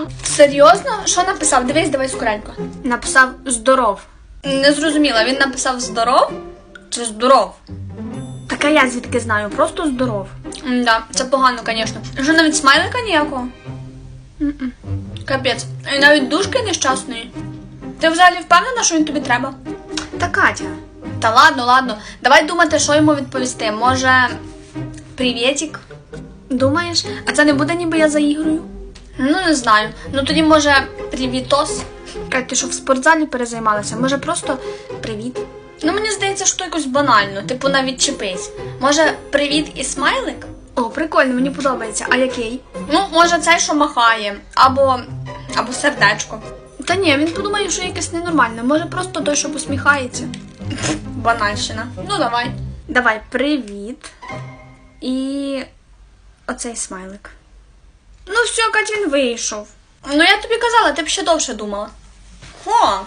написав? Серйозно? Що написав? Дивись, давай скоренько. Написав здоров. Не зрозуміла, він написав здоров чи здоров? Так а я звідки знаю, просто здоров. Да, це погано, звісно. Що навіть смайлика ніякого? Капець. І навіть душки нещасної. Ти взагалі впевнена, що він тобі треба? Та Катя. Та ладно, ладно. Давай думати, що йому відповісти. Може, привітик? Думаєш, а це не буде ніби я заігрую? Ну, не знаю. Ну тоді, може, привітос? Кать, ти що в спортзалі перезаймалася? Може просто привіт? Ну, мені здається, що якось банально, типу навіть чіпись. Може, привіт і смайлик? О, прикольно, мені подобається. А який? Ну, може, цей, що махає, або, або сердечко. Та ні, він подумає, що якесь ненормальне. Може просто той, що посміхається. Банальщина. Ну, давай. Давай, привіт. І оцей смайлик. Все, Кать, він вийшов. Ну, я тобі казала, ти б ще довше думала. О,